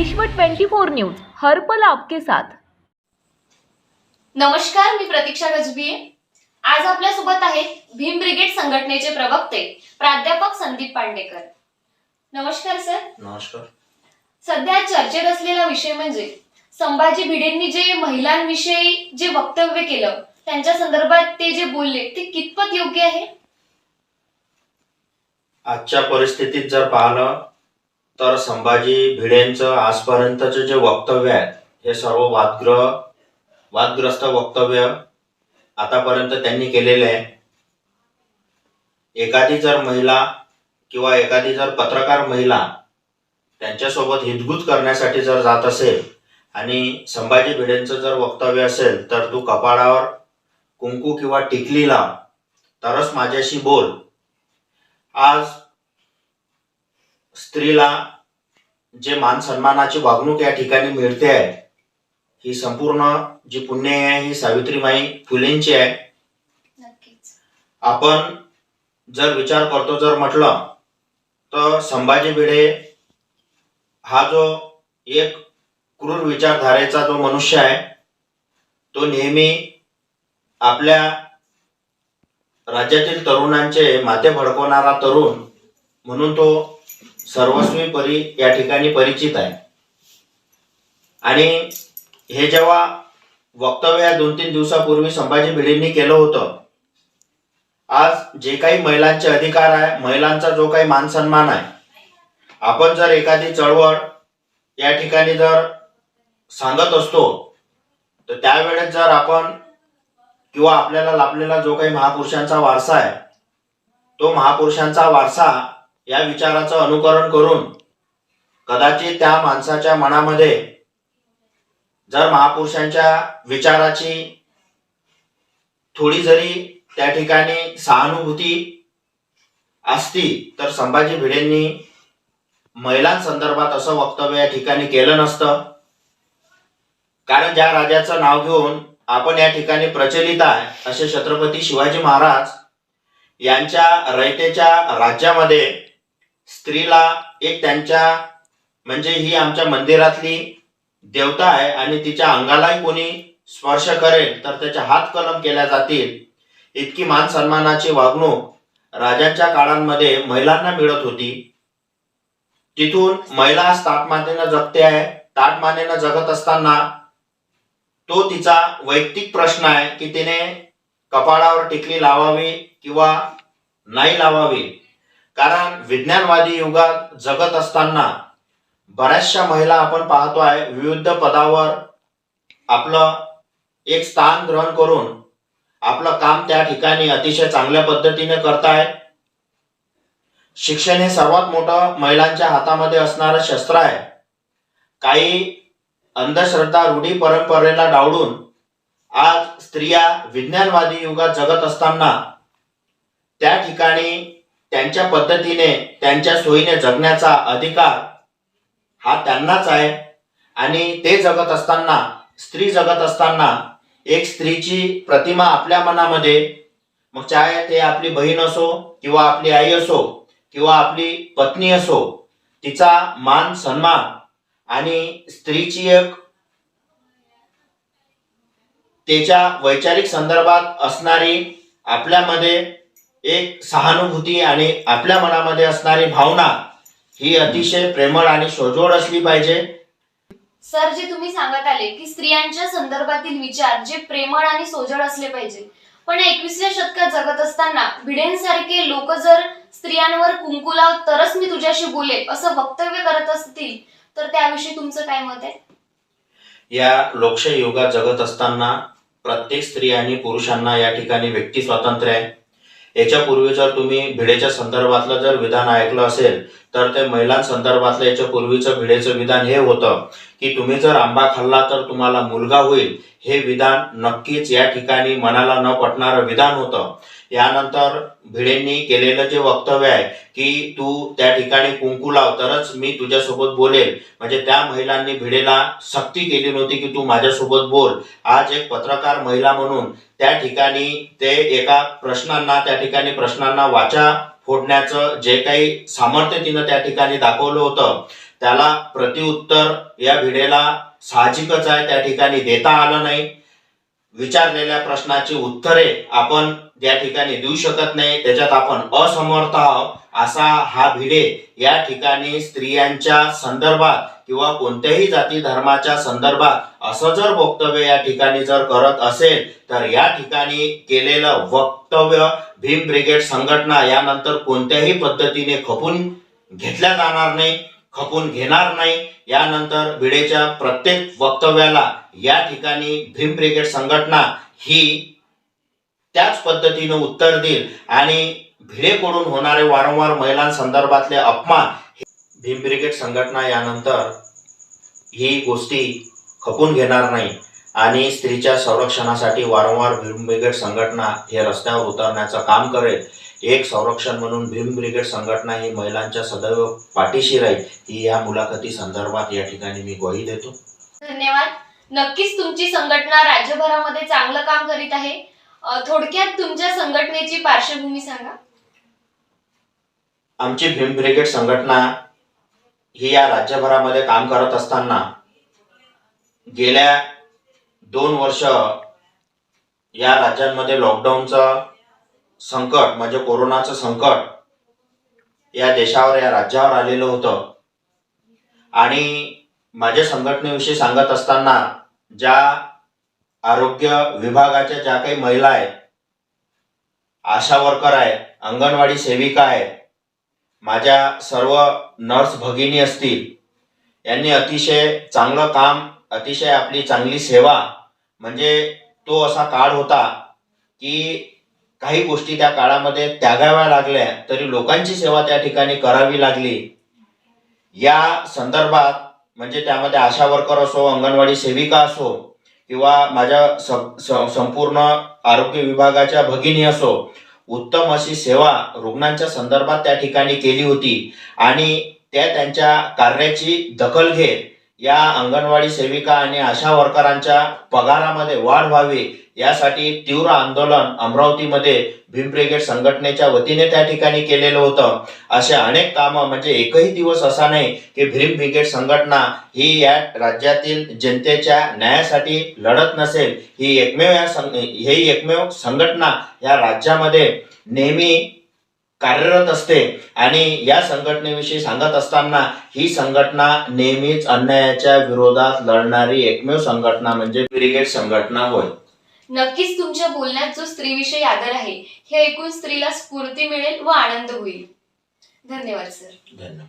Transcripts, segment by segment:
विश्व 24 न्यूज हर्पल आपके साथ. नमस्कार मी प्रतीक्षा गजबिये आज आपल्यासोबत आहेत भीम ब्रिगेड संघटनेचे प्रवक्ते प्राध्यापक संदीप पांडेकर. नमस्कार सर. नमस्कार. सध्या चर्चेत असलेला विषय म्हणजे संभाजी भिडेंनी जे महिलांविषयी जे वक्तव्य केलं त्यांच्या संदर्भात ते जे बोलले ते कितपत योग्य आहे? आजच्या परिस्थितीत जर पाहिलं तर संभाजी भिडेंचं आजपर्यंतचं जे वक्तव्य आहे हे सर्व वादग्रह वादग्रस्त वक्तव्य आतापर्यंत त्यांनी केलेले आहे. एखादी जर महिला किंवा एखादी जर पत्रकार महिला त्यांच्यासोबत हितगुज करण्यासाठी जर जात असेल आणि संभाजी भिडेंचं जर वक्तव्य असेल तर तू कपाळावर कुंकू किंवा टिकली लाव. तरच माझ्याशी बोल. आज स्त्रीला जे मान सन्मानाची वागणूक या ठिकाणी मिळते आहे ही संपूर्ण जी पुण्य आहे ही सावित्रीबाई फुलेंची आहे. आपण जर विचार करतो जर म्हटलं तर संभाजी भिडे हा जो एक क्रूर विचारधारेचा जो मनुष्य आहे तो नेहमी आपल्या राज्यातील तरुणांचे माते भडकवणारा तरुण म्हणून तो सर्वस्वी परी या ठिकाणी परिचित आहे. आणि हे जेव्हा वक्तव्य दोन तीन दिवसापूर्वी संभाजी भिडेंनी केलं होतं आज जे काही महिलांचे अधिकार आहे महिलांचा जो काही मान सन्मान आहे आपण जर एखादी चळवळ या ठिकाणी जर सांगत असतो तर त्यावेळेस जर आपण किंवा आपल्याला लाभलेला जो काही महापुरुषांचा वारसा आहे तो महापुरुषांचा वारसा या विचाराचं अनुकरण करून कदाचित त्या माणसाच्या मनामध्ये जर महापुरुषांच्या विचाराची थोडी जरी त्या ठिकाणी सहानुभूती असती तर संभाजी भिडेंनी महिलांसंदर्भात असं वक्तव्य या ठिकाणी केलं नसतं. कारण ज्या राजाचं नाव घेऊन आपण या ठिकाणी प्रचलित आहे असे छत्रपती शिवाजी महाराज यांच्या रयतेच्या राज्यामध्ये स्त्रीला एक त्यांच्या म्हणजे ही आमच्या मंदिरातली देवता आहे आणि तिच्या अंगालाही कोणी स्पर्श करेल तर त्याच्या हात कलम केल्या जातील. इतकी मान सन्मानाची वागणूक राजांच्या काळांमध्ये महिलांना मिळत होती. तिथून महिला ताटमानेनं जगते आहे. ताटमानेनं जगत असताना तो तिचा वैयक्तिक प्रश्न आहे की तिने कपाळावर टिकली लावावी किंवा नाही लावावी? कारण विज्ञानवादी युगात जगत असताना बऱ्याचशा महिला आपण पाहतो आहे विविध पदावर आपलं एक स्थान ग्रहण करून आपलं काम त्या ठिकाणी अतिशय चांगल्या पद्धतीने करताय. शिक्षण हे सर्वात मोठं महिलांच्या हातामध्ये असणारं शस्त्र आहे. काही अंधश्रद्धा रूढी परंपरेला डावडून आज स्त्रिया विज्ञानवादी युगात जगत असताना त्या ठिकाणी त्यांच्या पद्धतीने त्यांच्या सोयीने जगण्याचा अधिकार हा त्यांनाच आहे. आणि ते जगत असताना स्त्री जगत असताना एक स्त्रीची प्रतिमा आपल्या मनामध्ये मग चाहे ते आपली बहीण असो किंवा आपली आई असो किंवा आपली पत्नी असो तिचा मान सन्मान आणि स्त्रीची एक त्याच्या वैचारिक संदर्भात असणारी आपल्यामध्ये एक सहानुभूती आणि आपल्या मनामध्ये असणारी भावना ही अतिशय प्रेमळ आणि सोजवळ असली पाहिजे. सर जे तुम्ही सांगत आले की स्त्रियांच्या संदर्भातील विचार जे प्रेमळ आणि सोजळ असले पाहिजे. पण एकविसव्या शतकात जगत असताना भिडेंसारखे लोक जर स्त्रियांवर कुंकू लाव तरच मी तुझ्याशी बोलेल असं वक्तव्य करत असतील तर त्याविषयी तुमचं काय मत आहे? या लोकशाही युगात जगत असताना प्रत्येक स्त्री आणि पुरुषांना या ठिकाणी व्यक्ती स्वातंत्र्य आहे. याच्यापूर्वी जर तुम्ही भिडेच्या संदर्भातलं जर विधान ऐकलं असेल तर ते महिलांसंदर्भातलं याच्या पूर्वीचं भिडेचं विधान हे होतं. की तुम्ही जर आंबा खाल्ला तर तुम्हाला मुलगा होईल. हे विधान नक्कीच या ठिकाणी मनाला न पटणारं विधान होतं. यानंतर भिडेंनी केलेलं जे वक्तव्य आहे की तू त्या ठिकाणी कुंकू लाव तरच मी तुझ्यासोबत बोलेल. म्हणजे त्या महिलांनी भिडेला सक्ती केली नव्हती की तू माझ्यासोबत बोल. आज एक पत्रकार महिला म्हणून त्या ठिकाणी ते एका प्रश्नांना त्या ठिकाणी प्रश्नांना वाचा फोडण्याचं जे काही सामर्थ्य तिनं त्या ठिकाणी दाखवलं होतं. त्याला प्रतिउत्तर या भिडेला साहजिकच आहे त्या ठिकाणी देता आलं नाही. विचारलेल्या प्रश्नाची उत्तरे आपण ज्या ठिकाणी देऊ शकत नाही. त्याच्यात आपण असमर्थ आहोत. असा हा भिडे या ठिकाणी स्त्रियांच्या संदर्भात किंवा कोणत्याही जाती धर्माच्या संदर्भात असं जर वक्तव्य या ठिकाणी जर करत असेल तर या ठिकाणी केलेलं वक्तव्य भीम ब्रिगेड संघटना यानंतर कोणत्याही पद्धतीने खपून घेतल्या जाणार नाही. खपून घेणार नाही. यानंतर भिडेच्या प्रत्येक वक्तव्याला या ठिकाणी भीम ब्रिगेड संघटना ही त्याच पद्धतीनं उत्तर देईल. आणि भिडेकडून होणारे वारंवार महिलांसंदर्भातले अपमान भीम ब्रिगेड संघटना यानंतर ही गोष्टी खपून घेणार नाही. आणि स्त्रीच्या संरक्षणासाठी वारंवार भीम ब्रिगेड संघटना हे रस्त्यावर उतरण्याचं काम करेल. एक संरक्षण म्हणून भीम ब्रिगेड संघटना ही महिलांच्या सदैव पाठीशी राहील ही या मुलाखती संदर्भात या ठिकाणी मी ग्वाही देतो. धन्यवाद. नक्कीच तुमची संघटना राज्यभरामध्ये चांगलं काम करीत आहे. थोडक्यात तुमच्या संघटनेची पार्श्वभूमी सांगा. आमची भीम ब्रिगेड संघटना ही या राज्यभरामध्ये काम करत असताना गेल्या दोन वर्ष या राज्यांमध्ये लॉकडाऊनचं संकट म्हणजे कोरोनाचं संकट या देशावर या राज्यावर आलेलं होतं. आणि माझ्या संघटनेविषयी सांगत असताना ज्या आरोग्य विभागाच्या ज्या काही महिला आहेत आशा वर्कर आहे अंगणवाडी सेविका आहे माझ्या सर्व नर्स भगिनी असतील यांनी अतिशय चांगलं काम अतिशय आपली चांगली सेवा म्हणजे तो असा काळ होता की काही गोष्टी त्या काळामध्ये त्यागाव्या लागल्या तरी लोकांची सेवा त्या ठिकाणी करावी लागली. या संदर्भात म्हणजे त्यामध्ये आशा वर्कर असो अंगणवाडी सेविका असो किंवा माझ्या स- संपूर्ण आरोग्य विभागाच्या भगिनी असो उत्तम अशी सेवा रुग्णांच्या संदर्भात त्या ठिकाणी केली होती. आणि त्या त्यांच्या कार्याची दखल घेत या अंगणवाडी सेविका आणि आशा वर्करांच्या पगारामध्ये वाढ व्हावी यासाठी तीव्र आंदोलन अमरावतीमध्ये भीम ब्रिगेड संघटनेच्या वतीने त्या ठिकाणी केलेलं होतं. असे अनेक कामं म्हणजे एकही दिवस असा नाही की भीम ब्रिगेड संघटना ही या राज्यातील जनतेच्या न्यायासाठी लढत नसेल. ही एकमेव या संघ ही एकमेव संघटना या राज्यामध्ये नेहमी कार्यरत असते. आणि या संघटनेविषयी सांगत असताना ही संघटना नेहमीच अन्यायाच्या विरोधात लढणारी एकमेव संघटना म्हणजे ब्रिगेड संघटना होय. नक्कीच तुमच्या बोलण्यात जो स्त्रीविषयी आदर आहे हे ऐकून स्त्रीला स्फूर्ती मिळेल व आनंद होईल. धन्यवाद सर. धन्यवाद.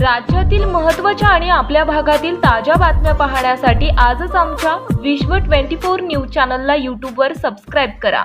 राज्यातील महत्त्वाच्या आणि आपल्या भागातील ताज्या बातम्या पाहण्यासाठी आजच आमच्या विश्व 24 न्यूज चॅनलला यूट्यूबवर सबस्क्राईब करा.